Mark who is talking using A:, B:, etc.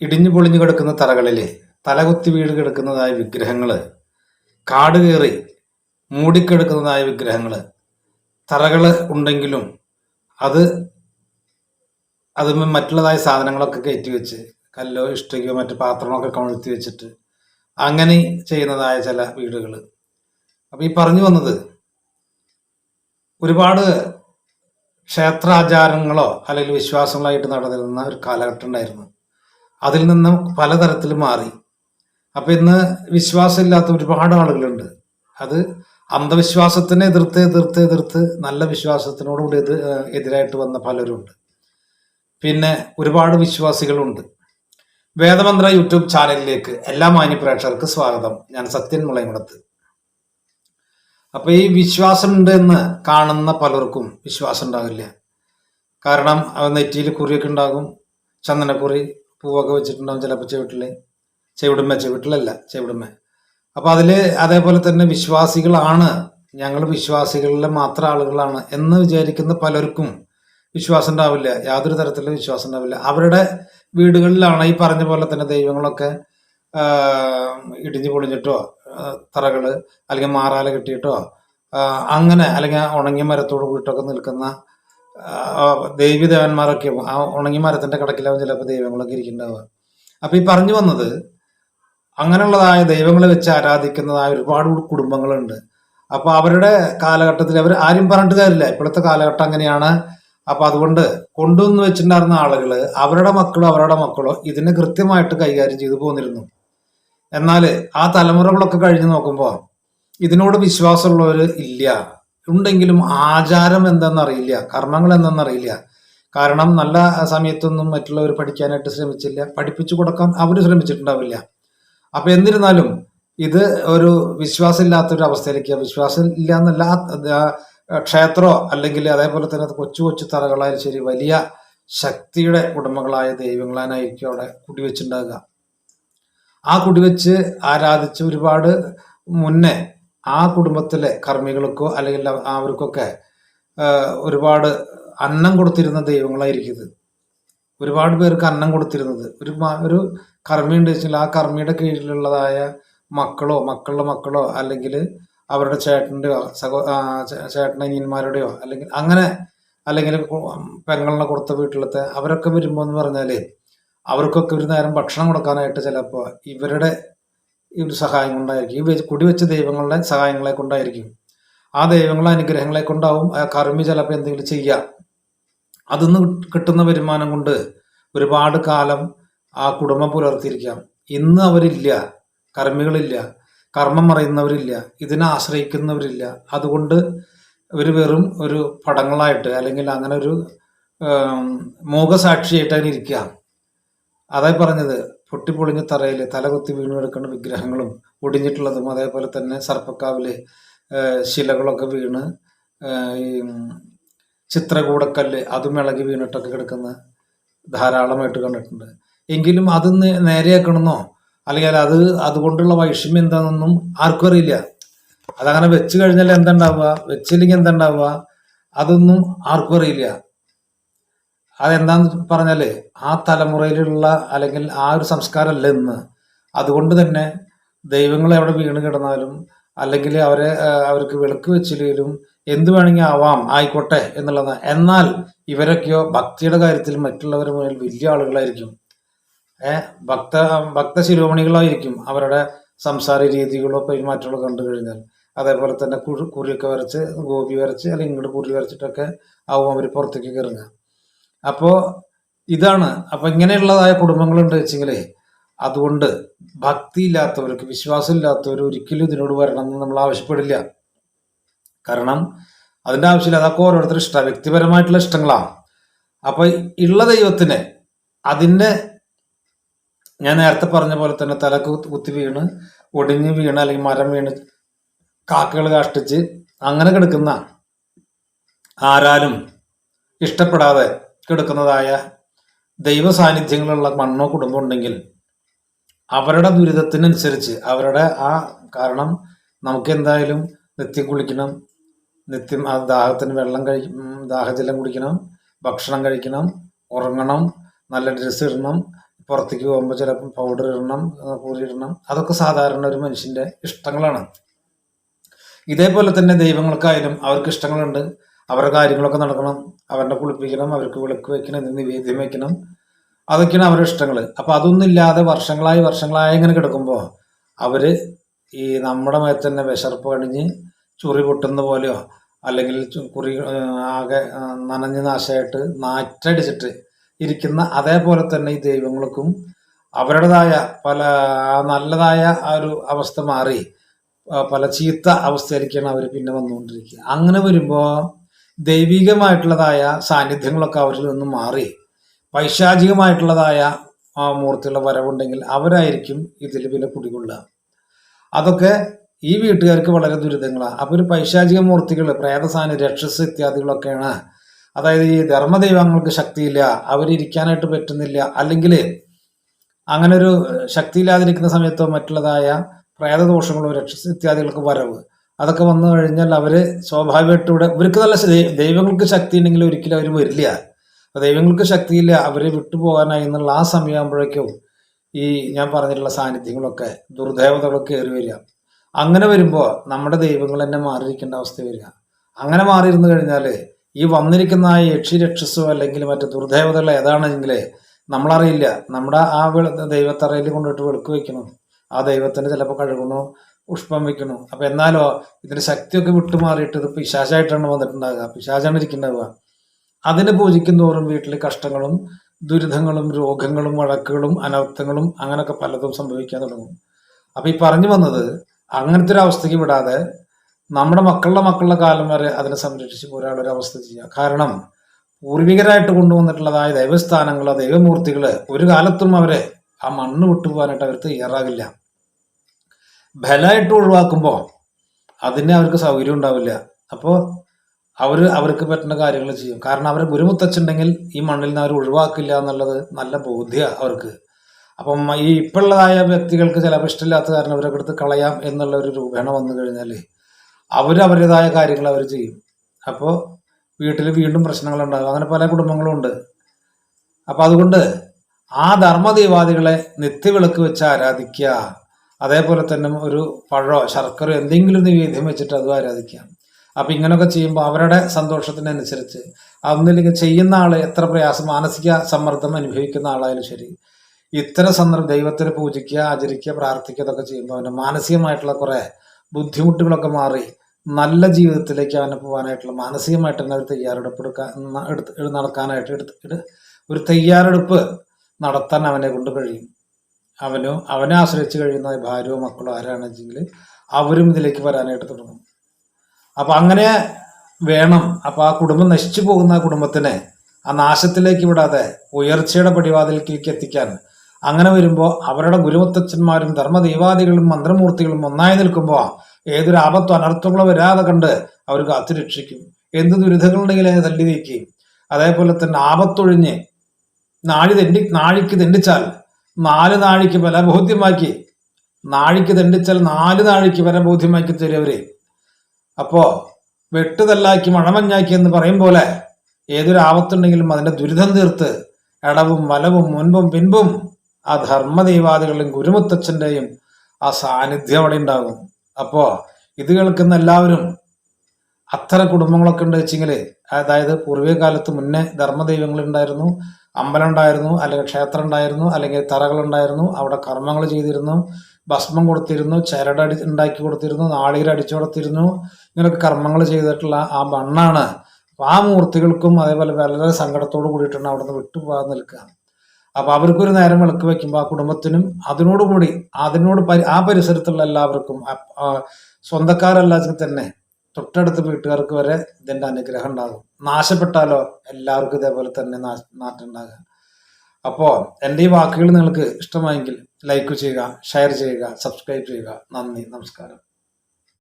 A: ഇടിഞ്ഞു പൊളിഞ്ഞു കിടക്കുന്ന തറകളിൽ തലകുത്തി വീട് കിടക്കുന്നതായ വിഗ്രഹങ്ങൾ കാട് കയറി മൂടിക്കിടക്കുന്നതായ വിഗ്രഹങ്ങൾ തറകൾ ഉണ്ടെങ്കിലും അത് അതിന് മറ്റുള്ളതായ സാധനങ്ങളൊക്കെ കയറ്റി വെച്ച് കല്ലോ ഇഷ്ടികയോ മറ്റു പാത്രങ്ങളൊക്കെ കമഴ്ത്തി വെച്ചിട്ട് അങ്ങനെ ചെയ്യുന്നതായ ചില വീടുകൾ അപ്പം ഈ പറഞ്ഞു വന്നത് ഒരുപാട് ക്ഷേത്രാചാരങ്ങളോ അല്ലെങ്കിൽ വിശ്വാസങ്ങളായിട്ട് നടന്നിരുന്ന ഒരു കാലഘട്ടം ഉണ്ടായിരുന്നു. അതിൽ നിന്ന് പലതരത്തിൽ മാറി. അപ്പൊ ഇന്ന് വിശ്വാസമില്ലാത്ത ഒരുപാട് ആളുകളുണ്ട്. അത് അന്ധവിശ്വാസത്തിനെ എതിർത്ത് എതിർത്ത് എതിർത്ത് നല്ല വിശ്വാസത്തിനോടുകൂടി എതി എതിരായിട്ട് വന്ന പലരുണ്ട്. പിന്നെ ഒരുപാട് വിശ്വാസികളുണ്ട്. വേദമന്ത്ര യൂട്യൂബ് ചാനലിലേക്ക് എല്ലാ മാന്യ പ്രേക്ഷകർക്ക് സ്വാഗതം. ഞാൻ സത്യൻ മുളയമുടത്ത് അപ്പൊ ഈ വിശ്വാസം ഉണ്ട് എന്ന് കാണുന്ന പലർക്കും വിശ്വാസം ഉണ്ടാവില്ല. കാരണം നെറ്റിയിൽ കുറിയൊക്കെ ഉണ്ടാകും ചന്ദനക്കുറി പൂവൊക്കെ വെച്ചിട്ടുണ്ടാവും ചിലപ്പോൾ ചെവിട്ടിൽ ചെവിടുമ്മ ചെവിട്ടിലല്ല ചെവിടുമ്മ. അപ്പോൾ അതിൽ അതേപോലെ തന്നെ വിശ്വാസികളാണ്. ഞങ്ങൾ വിശ്വാസികളിലെ മാത്രം ആളുകളാണ് എന്ന് വിചാരിക്കുന്ന പലർക്കും വിശ്വാസം ഉണ്ടാവില്ല. യാതൊരു തരത്തിലും വിശ്വാസം ഉണ്ടാവില്ല. അവരുടെ വീടുകളിലാണ് ഈ പറഞ്ഞ പോലെ തന്നെ ദൈവങ്ങളൊക്കെ ഇടിഞ്ഞു പൊളിഞ്ഞിട്ടോ തറകൾ അല്ലെങ്കിൽ മാറാല കെട്ടിയിട്ടോ അങ്ങനെ അല്ലെങ്കിൽ ഉണങ്ങിയ മരത്തോട് കൂട്ടൊക്കെ നിൽക്കുന്ന ആ, ദേവീദേവന്മാരൊക്കെ ആ ഉണങ്ങി മരത്തിന്റെ കടക്കിലാവും ചിലപ്പോൾ ദൈവങ്ങളൊക്കെ ഇരിക്കുന്നുണ്ടാവുക. അപ്പൊ ഈ പറഞ്ഞു വന്നത് അങ്ങനെയുള്ളതായ ദൈവങ്ങളെ വെച്ച് ആരാധിക്കുന്നതായ ഒരുപാട് കുടുംബങ്ങളുണ്ട്. അപ്പൊ അവരുടെ കാലഘട്ടത്തിൽ അവർ ആരും പറഞ്ഞിട്ട് കാര്യമില്ല. ഇപ്പോഴത്തെ കാലഘട്ടം അങ്ങനെയാണ്. അപ്പൊ അതുകൊണ്ട് കൊണ്ടുവന്ന് വെച്ചിട്ടുണ്ടായിരുന്ന ആളുകൾ അവരുടെ മക്കളോ അവരുടെ മക്കളോ ഇതിനെ കൃത്യമായിട്ട് കൈകാര്യം ചെയ്തു പോന്നിരുന്നു. എന്നാൽ ആ തലമുറകളൊക്കെ കഴിഞ്ഞു നോക്കുമ്പോൾ ഇതിനോട് വിശ്വാസമുള്ളവർ ഇല്ല. ഉണ്ടെങ്കിലും ആചാരം എന്തെന്നറിയില്ല കർമ്മങ്ങൾ എന്തെന്നറിയില്ല. കാരണം നല്ല സമയത്തൊന്നും മറ്റുള്ളവർ പഠിക്കാനായിട്ട് ശ്രമിച്ചില്ല പഠിപ്പിച്ചു കൊടുക്കാൻ അവർ ശ്രമിച്ചിട്ടുണ്ടാവില്ല. അപ്പൊ എന്നിരുന്നാലും ഇത് ഒരു വിശ്വാസമില്ലാത്ത ഒരു അവസ്ഥയിലേക്ക് വിശ്വാസം ഇല്ല എന്നല്ല ക്ഷേത്രോ അല്ലെങ്കിൽ അതേപോലെ തന്നെ കൊച്ചു കൊച്ചു തറകളായാലും ശരി വലിയ ശക്തിയുടെ ഉടമകളായ ദൈവങ്ങളായിരിക്കും അവിടെ കുടിവെച്ചുണ്ടാകുക ആ കുടിവെച്ച് ആരാധിച്ച് ഒരുപാട് മുന്നേ ആ കുടുംബത്തിലെ കർമ്മികൾക്കോ അല്ലെങ്കിൽ അവ- അവർക്കൊക്കെ ഒരുപാട് അന്നം കൊടുത്തിരുന്ന ദൈവങ്ങളായിരിക്കും ഒരുപാട് പേർക്ക് അന്നം കൊടുത്തിരുന്നത്. ഒരു ഒരു കർമ്മി ഉണ്ട് വെച്ചാൽ ആ കർമ്മിയുടെ കീഴിലുള്ളതായ മക്കളോ മക്കളുടെ മക്കളോ അല്ലെങ്കിൽ അവരുടെ ചേട്ടന്റെയോ സഹോ ചേട്ടനനിയന്മാരുടെയോ അല്ലെങ്കിൽ അങ്ങനെ അല്ലെങ്കിൽ പെങ്ങളിനെ കൊടുത്ത വീട്ടിലത്തെ അവരൊക്കെ വരുമ്പോൾ എന്ന് പറഞ്ഞാൽ അവർക്കൊക്കെ ഒരു നേരം ഭക്ഷണം കൊടുക്കാനായിട്ട് ചിലപ്പോൾ ഇവരുടെ ഈ ഒരു സഹായം കൊണ്ടായിരിക്കും. ഈ കുടിവെച്ച ദൈവങ്ങളുടെ സഹായങ്ങളെ കൊണ്ടായിരിക്കും. ആ ദൈവങ്ങളെ അനുഗ്രഹങ്ങളെ കൊണ്ടാവും ആ കർമ്മി ചിലപ്പോൾ എന്തെങ്കിലും ചെയ്യുക അതിന്ന് കിട്ടുന്ന വരുമാനം കൊണ്ട് ഒരുപാട് കാലം ആ കുടുംബം പുലർത്തിയിരിക്കാം. ഇന്ന് അവരില്ല. കർമ്മികളില്ല. കർമ്മം അറിയുന്നവരില്ല. ഇതിനെ ആശ്രയിക്കുന്നവരില്ല. അതുകൊണ്ട് ഇവർ വെറും ഒരു പടങ്ങളായിട്ട് അല്ലെങ്കിൽ അങ്ങനെ ഒരു മോഹസാക്ഷിയായിട്ട് അതിന് അതായി പറഞ്ഞത്. പൊട്ടിപ്പൊളിഞ്ഞ തറയിൽ തലകുത്തി വീണ് കിടക്കുന്ന വിഗ്രഹങ്ങളും ഒടിഞ്ഞിട്ടുള്ളതും അതേപോലെ തന്നെ സർപ്പക്കാവിലെ ശിലകളൊക്കെ വീണ് ഈ ചിത്രകൂടക്കല്ല് അതും ഇളകി വീണിട്ടൊക്കെ കിടക്കുന്ന ധാരാളമായിട്ട് കണ്ടിട്ടുണ്ട്. എങ്കിലും അത് നേരെയാക്കണമെന്നോ? അല്ലെങ്കിൽ അത് അതുകൊണ്ടുള്ള വൈഷമ്യം എന്താണെന്നൊന്നും ആർക്കും അറിയില്ല. അതങ്ങനെ വെച്ച് കഴിഞ്ഞാൽ എന്താ ഉണ്ടാവുക വെച്ചില്ലെങ്കിൽ എന്താ ഉണ്ടാവുക അതൊന്നും ആർക്കും അറിയില്ല. അതെന്താന്ന് പറഞ്ഞാൽ ആ തലമുറയിലുള്ള അല്ലെങ്കിൽ ആ ഒരു സംസ്കാരമല്ല ഇന്ന്. അതുകൊണ്ട് തന്നെ ദൈവങ്ങൾ എവിടെ വീണ് കിടന്നാലും അല്ലെങ്കിൽ അവരെ അവർക്ക് വിളക്ക് വെച്ചില്ലെങ്കിലും എന്ത് വേണമെങ്കിൽ ആവാം ആയിക്കോട്ടെ എന്നുള്ളത്. എന്നാൽ ഇവരൊക്കെയോ ഭക്തിയുടെ കാര്യത്തിൽ മറ്റുള്ളവരുടെ മുന്നിൽ വലിയ ആളുകളായിരിക്കും. ഏഹ് ഭക്ത ഭക്ത ശിരോമണികളായിരിക്കും അവരുടെ സംസാര രീതികളോ പെരുമാറ്റങ്ങളോ കണ്ടു കഴിഞ്ഞാൽ. അതേപോലെ തന്നെ കുറി കുറിയൊക്കെ വരച്ച് ഗോപി വരച്ച് അല്ലെങ്കിൽ ഇങ്ങോട്ട് കുറി വരച്ചിട്ടൊക്കെ ആവും അവർ പുറത്തേക്ക് ഇറങ്ങുക അപ്പോ ഇതാണ്. അപ്പൊ ഇങ്ങനെയുള്ളതായ കുടുംബങ്ങളുണ്ട് വെച്ചെങ്കിലേ അതുകൊണ്ട് ഭക്തി ഇല്ലാത്തവർക്ക് വിശ്വാസം ഇല്ലാത്തവർ ഒരിക്കലും ഇതിനോട് വരണം എന്ന് നമ്മൾ ആവശ്യപ്പെടില്ല. കാരണം അതിന്റെ ആവശ്യമില്ല. അതൊക്കെ ഓരോരുത്തർ ഇഷ്ട വ്യക്തിപരമായിട്ടുള്ള ഇഷ്ടങ്ങളാണ്. അപ്പൊ ഉള്ള ദൈവത്തിന് അതിന്റെ ഞാൻ നേരത്തെ പറഞ്ഞ പോലെ തന്നെ തലക്ക് കുത്തി വീണ് ഒടിഞ്ഞ് വീണ് അല്ലെങ്കിൽ മരം വീണ് കാക്കകൾ കാഷ്ടിച്ച് അങ്ങനെ കിടക്കുന്ന ആരാലും ഇഷ്ടപ്പെടാതെ കിടക്കുന്നതായ ദൈവ സാന്നിധ്യങ്ങളുള്ള മണ്ണോ കുടുംബം ഉണ്ടെങ്കിൽ അവരുടെ ദുരിതത്തിനനുസരിച്ച് അവരുടെ ആ കാരണം നമുക്ക് എന്തായാലും നിത്യം കുളിക്കണം നിത്യം ആ ദാഹത്തിന് വെള്ളം കഴി ദാഹജലം കുടിക്കണം ഭക്ഷണം കഴിക്കണം ഉറങ്ങണം നല്ല ഡ്രസ്സ് ഇടണം പുറത്തേക്ക് പോകുമ്പോൾ ചിലപ്പം പൗഡർ ഇടണം പൂരി ഇടണം. അതൊക്കെ സാധാരണ ഒരു മനുഷ്യന്റെ ഇഷ്ടങ്ങളാണ്. ഇതേപോലെ തന്നെ ദൈവങ്ങൾക്കായാലും അവർക്ക് ഇഷ്ടങ്ങളുണ്ട്. അവരുടെ കാര്യങ്ങളൊക്കെ നടക്കണം അവരുടെ കുളിപ്പിക്കണം അവർക്ക് വിളക്ക് വെക്കണം നിവേദ്യം വെക്കണം. അതൊക്കെയാണ് അവരുടെ ഇഷ്ടങ്ങൾ അപ്പൊ അതൊന്നും ഇല്ലാതെ വർഷങ്ങളായി വർഷങ്ങളായി ഇങ്ങനെ കിടക്കുമ്പോൾ അവർ ഈ നമ്മുടെ മേത്ത് തന്നെ വിശർപ്പ് അണിഞ്ഞ് ചുറി പൊട്ടുന്ന പോലെയോ അല്ലെങ്കിൽ കുറി ആകെ നനഞ്ഞ് നാശമായിട്ട് നാറ്റടിച്ചിട്ട് ഇരിക്കുന്ന അതേപോലെ തന്നെ ഈ ദൈവങ്ങൾക്കും അവരുടേതായ പല നല്ലതായ ആ ഒരു അവസ്ഥ മാറി പല ചീത്ത അവസ്ഥയിലേക്കാണ് അവർ പിന്നെ വന്നുകൊണ്ടിരിക്കുക. അങ്ങനെ വരുമ്പോൾ ദൈവികമായിട്ടുള്ളതായ സാന്നിധ്യങ്ങളൊക്കെ അവരിൽ നിന്ന് മാറി. പൈശാചികമായിട്ടുള്ളതായ ആ മൂർത്തിയുള്ള വരവുണ്ടെങ്കിൽ അവരായിരിക്കും ഇതിൽ പിന്നെ കുടികൊള്ളുക. അതൊക്കെ ഈ വീട്ടുകാർക്ക് വളരെ ദുരിതങ്ങളാണ് അപ്പൊ ഒരു പൈശാചിക മൂർത്തികൾ പ്രേതസാന രക്ഷസ് ഇത്യാദികളൊക്കെയാണ്. അതായത് ഈ ധർമ്മദൈവങ്ങൾക്ക് ശക്തിയില്ല അവരിയ്ക്കാനായിട്ട് പറ്റുന്നില്ല അല്ലെങ്കിൽ അങ്ങനെ ഒരു ശക്തിയില്ലാതിരിക്കുന്ന സമയത്തോ മറ്റുള്ളതായ പ്രേതദോഷങ്ങളോ രക്ഷസ് ഇത്യാദികൾക്ക് വരവ്. അതൊക്കെ വന്നു കഴിഞ്ഞാൽ അവർ സ്വാഭാവികമായിട്ടൂടെ ഇവർക്ക് നല്ല ദൈവങ്ങൾക്ക് ശക്തി ഉണ്ടെങ്കിൽ ഒരിക്കലും അവർ വരില്ല. അപ്പൊ ദൈവങ്ങൾക്ക് ശക്തിയില്ല അവരെ വിട്ടുപോകാനായി എന്നുള്ള ആ സമയമാകുമ്പോഴേക്കും ഈ ഞാൻ പറഞ്ഞിട്ടുള്ള സാന്നിധ്യങ്ങളൊക്കെ ദുർദേവതകളൊക്കെ കയറി വരിക. അങ്ങനെ വരുമ്പോൾ നമ്മുടെ ദൈവങ്ങൾ തന്നെ മാറിയിരിക്കേണ്ട അവസ്ഥ വരിക. അങ്ങനെ മാറിയിരുന്നു കഴിഞ്ഞാൽ ഈ വന്നിരിക്കുന്ന ആ യക്ഷി രക്ഷസോ അല്ലെങ്കിൽ മറ്റു ദുർദേവതകൾ ഏതാണെങ്കിൽ നമ്മളറിയില്ല. നമ്മുടെ ആ ദൈവത്തറയിൽ കൊണ്ടിട്ട് വെളുക്ക് വെക്കണം ആ ദൈവത്തിന് ചിലപ്പോൾ കഴുകണോ പുഷ്പം വെക്കണു അപ്പൊ എന്നാലോ ഇതിന്റെ ശക്തിയൊക്കെ വിട്ടുമാറിയിട്ട് ഇത് പിശാചായിട്ടാണ് വന്നിട്ടുണ്ടാകുക പിശാചാണ് ഇരിക്കുന്നുണ്ടാവുക. അതിനെ പൂജിക്കും തോറും വീട്ടിൽ കഷ്ടങ്ങളും ദുരിതങ്ങളും രോഗങ്ങളും വഴക്കുകളും അനർത്ഥങ്ങളും അങ്ങനെയൊക്കെ പലതും സംഭവിക്കാൻ തുടങ്ങും. അപ്പൊ ഈ പറഞ്ഞു വന്നത് അങ്ങനത്തെ ഒരു അവസ്ഥയ്ക്ക് വിടാതെ നമ്മുടെ മക്കളുടെ മക്കളുടെ കാലം വരെ അതിനെ സംരക്ഷിച്ച് ഒരു അവസ്ഥ ചെയ്യുക. കാരണം പൂർവികരായിട്ട് കൊണ്ടുവന്നിട്ടുള്ളതായ ദൈവസ്ഥാനങ്ങളോ ദൈവമൂർത്തികൾ ഒരു കാലത്തും അവരെ ആ മണ്ണ് വിട്ടുപോകാനായിട്ട് അവർ തയ്യാറാകില്ല. ബലമായിട്ട് ഒഴിവാക്കുമ്പോൾ അതിന് അവർക്ക് സൗകര്യം ഉണ്ടാവില്ല. അപ്പോൾ അവർ അവർക്ക് പറ്റുന്ന കാര്യങ്ങൾ ചെയ്യും. കാരണം അവരെ ഗുരുമുത്തച്ഛുണ്ടെങ്കിൽ ഈ മണ്ണിൽ നിന്ന് അവർ ഒഴിവാക്കില്ല എന്നുള്ളത് നല്ല ബോധ്യമാണ് അവർക്ക്. അപ്പം ഈ ഇപ്പോഴുള്ളതായ വ്യക്തികൾക്ക് ചിലപ്പോൾ ഇഷ്ടമില്ലാത്ത കാരണം അവരൊക്കെ എടുത്ത് കളയാം എന്നുള്ള ഒരു രൂപേണ വന്നു കഴിഞ്ഞാൽ അവർ അവരുടേതായ കാര്യങ്ങൾ അവർ ചെയ്യും. അപ്പോൾ വീട്ടിൽ വീണ്ടും പ്രശ്നങ്ങൾ ഉണ്ടാകും. അങ്ങനെ പല കുടുംബങ്ങളും ഉണ്ട്. അപ്പം അതുകൊണ്ട് ആ ധർമ്മദേവാദികളെ നിത്യവിളക്ക് വെച്ച് ആരാധിക്കുക അതേപോലെ തന്നെ ഒരു പഴോ ശർക്കരയോ എന്തെങ്കിലും നിവേദ്യം വെച്ചിട്ട് അത് ആരാധിക്കാം അപ്പം ഇങ്ങനെയൊക്കെ ചെയ്യുമ്പോൾ അവരുടെ സന്തോഷത്തിനനുസരിച്ച് അതൊന്നില്ലെങ്കിൽ ചെയ്യുന്ന ആൾ എത്ര പ്രയാസം മാനസിക സമ്മർദ്ദം അനുഭവിക്കുന്ന ആളായാലും ശരി ഇത്തരം സന്ദർഭം ദൈവത്തിന് പൂജിക്കുക ആചരിക്കുക പ്രാർത്ഥിക്കുക ഇതൊക്കെ ചെയ്യുമ്പോൾ അവന്റെ മാനസികമായിട്ടുള്ള കുറേ ബുദ്ധിമുട്ടുകളൊക്കെ മാറി നല്ല ജീവിതത്തിലേക്ക് അവനെ പോകാനായിട്ടുള്ള മാനസികമായിട്ട് തന്നെ ഒരു തയ്യാറെടുപ്പ് എടുക്കാൻ നടക്കാനായിട്ട് എടുത്ത് ഒരു തയ്യാറെടുപ്പ് നടത്താൻ അവനെ കൊണ്ട് കഴിയും. അവനോ അവനെ ആശ്രയിച്ച് കഴിയുന്ന ഭാര്യയോ മക്കളോ ആരാണെന്നെങ്കിൽ അവരും ഇതിലേക്ക് വരാനായിട്ട് തുടങ്ങും. അപ്പൊ അങ്ങനെ വേണം. അപ്പൊ ആ കുടുംബം നശിച്ചു പോകുന്ന ആ കുടുംബത്തിനെ ആ നാശത്തിലേക്ക് വിടാതെ ഉയർച്ചയുടെ പടിവാതിലേക്ക് എത്തിക്കാൻ അങ്ങനെ വരുമ്പോൾ അവരുടെ ഗുരുമുത്തച്ഛന്മാരും ധർമ്മദൈവാദികളും മന്ത്രമൂർത്തികളും ഒന്നായി നിൽക്കുമ്പോൾ ഏതൊരു ആപത്തോ അനർത്ഥങ്ങളോ വരാതെ കണ്ട് അവർ കാത്തു രക്ഷിക്കും എന്ത് ദുരിതങ്ങളുണ്ടെങ്കിലും അതിനെ തല്ലി നീക്കുകയും അതേപോലെ തന്നെ ആപത്തൊഴിഞ്ഞ് നാഴി തെണ്ടി നാഴിക്ക് തെണ്ടിച്ചാൽ നാല് നാഴിക്ക് വില ബോധ്യമാക്കി. നാഴിക്ക് ദണ്ഡിച്ചാൽ നാല് നാഴിക്ക് വില ബോധ്യമാക്കി തരുവര് അപ്പോ വെട്ടുതല്ലാക്കി മഴമഞ്ഞാക്കി എന്ന് പറയും പോലെ ഏതൊരു ആപത്തുണ്ടെങ്കിലും അതിന്റെ ദുരിതം തീർത്ത് ഇടവും വലവും മുൻപും പിൻപും ആ ധർമ്മദൈവാദികളുടെയും ഗുരുമുത്തച്ഛന്റെയും ആ സാന്നിധ്യം അവിടെ ഉണ്ടാകും. അപ്പോ ഇത് കേൾക്കുന്ന എല്ലാവരും അത്തരം കുടുംബങ്ങളൊക്കെ ഉണ്ട് വെച്ചെങ്കിൽ അതായത് പൂർവിക കാലത്ത് മുന്നേ ധർമ്മദൈവങ്ങൾ ഉണ്ടായിരുന്നു അമ്പലം ഉണ്ടായിരുന്നു അല്ലെങ്കിൽ ക്ഷേത്രം ഉണ്ടായിരുന്നു അല്ലെങ്കിൽ തറകൾ ഉണ്ടായിരുന്നു അവിടെ കർമ്മങ്ങൾ ചെയ്തിരുന്നു ഭസ്മം കൊടുത്തിരുന്നു ചരട് അടി ഉണ്ടാക്കി കൊടുത്തിരുന്നു നാളികർ അടിച്ചു കൊടുത്തിരുന്നു ഇങ്ങനെയൊക്കെ കർമ്മങ്ങൾ ചെയ്തിട്ടുള്ള ആ മണ്ണാണ്. ആ മൂർത്തികൾക്കും അതേപോലെ വളരെ സങ്കടത്തോട് കൂടിയിട്ടാണ് അവിടുന്ന് വിട്ടുപോകാൻ നിൽക്കുക. അപ്പൊ അവർക്കൊരു നേരം വിളക്ക് വെക്കുമ്പോൾ ആ കുടുംബത്തിനും അതിനോടുകൂടി അതിനോട് ആ പരിസരത്തുള്ള എല്ലാവർക്കും സ്വന്തക്കാരല്ലാതെ തന്നെ തൊട്ടടുത്ത വീട്ടുകാർക്ക് വരെ ഇതിന്റെ അനുഗ്രഹം ഉണ്ടാകും. നാശപ്പെട്ടാലോ എല്ലാവർക്കും ഇതേപോലെ തന്നെ നാട്ടുണ്ടാകുക അപ്പോൾ എന്റെ ഈ വാക്കുകൾ നിങ്ങൾക്ക് ഇഷ്ടമായെങ്കിൽ ലൈക്ക് ചെയ്യുക ഷെയർ ചെയ്യുക സബ്സ്ക്രൈബ് ചെയ്യുക. നന്ദി നമസ്കാരം.